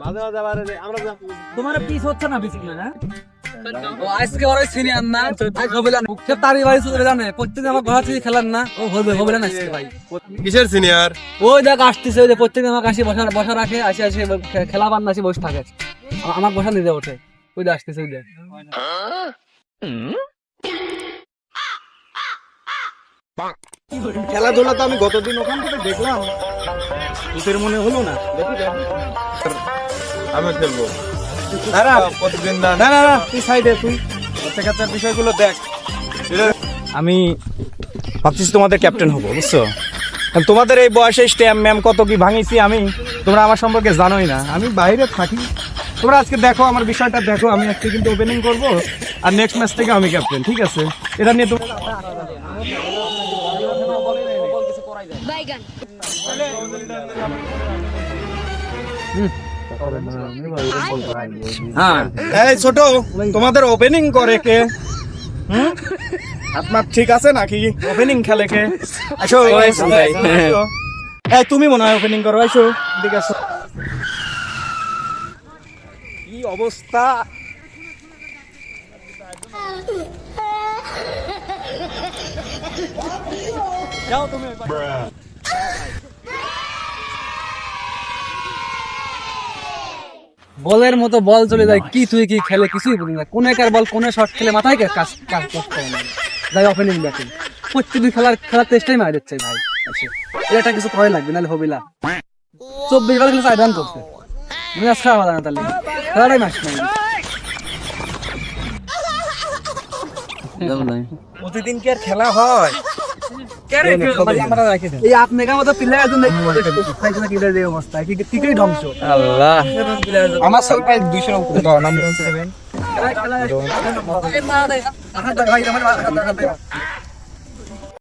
মাঝে মাঝে আবার আমরা তোমার পিস হচ্ছে না বেশি না? আজকে ওর সিনিয়র না? আজ হবে না সে তারই বাড়ি চলে জানে। প্রত্যেকদিন আমার ঘর থেকে খেলার না? ও হবে হবে না আজকে ভাই? কিসের সিনিয়র ওই দেখ আসতেছে ওই যে প্রত্যেকদিন বসা বসা রাখে আসে আসে খেলা আসি বসে থাকে। আমার বসা নিতে ওঠে। ওই যে আসতেছে ওই যে খেলাধুলা তো আমি গতদিন ওখান থেকে দেখলাম। ভূতের মনে হলো না। আমি খেলব। প্রতিদিন না না না না তুই সাইডে তুই। বাচ্চা কাচ্চার বিষয়গুলো দেখ। আমি ভাবছিস তোমাদের ক্যাপ্টেন হব বুঝছ? তোমাদের এই বয়সে স্ট্যাম্প ম্যাম কত কি ভাঙিছি আমি তোমরা আমার সম্পর্কে জানোই না। আমি বাইরে থাকি। তোমরা আজকে দেখো আমার বিষয়টা দেখো। আমি আজকে কিন্তু ওপেনিং করব। আর নেক্সট ম্যাচ থেকে আমি ক্যাপ্টেন ঠিক আছে? এটা নিয়ে তোমরা বাইগান। হ্যাঁ। এই ছোট তোমাদের ওপেনিং করে কে? হুম? আপনার ঠিক আছে নাকি? ওপেনিং খেলে কে? আসো আসো। এই তুমি মনে হয় ওপেনিং করো আসো ঠিক আছে কি অবস্থা? যাও তুমি বলের মতো বল চলে যায় কি তুই কি খেলে কিছুই বুঝি না। কোন একার বল কোন শট খেলে মাথায় কে কাজ কাজ করতে হবে না। যাই ওপেনিং ব্যাটিং প্রত্যেকদিন খেলার খেলার চেষ্টাই মারা দিচ্ছে ভাই। আচ্ছা, এটা কিছু করে লাগবে নাহলে হবে না। চব্বিশ বার খেলে চার রান করছে। তুমি আজ খাওয়া না তাহলে। খেলাটাই মাস নাই। প্রতিদিন কি আর খেলা হয়? আমার সালটা দুইশো খেলা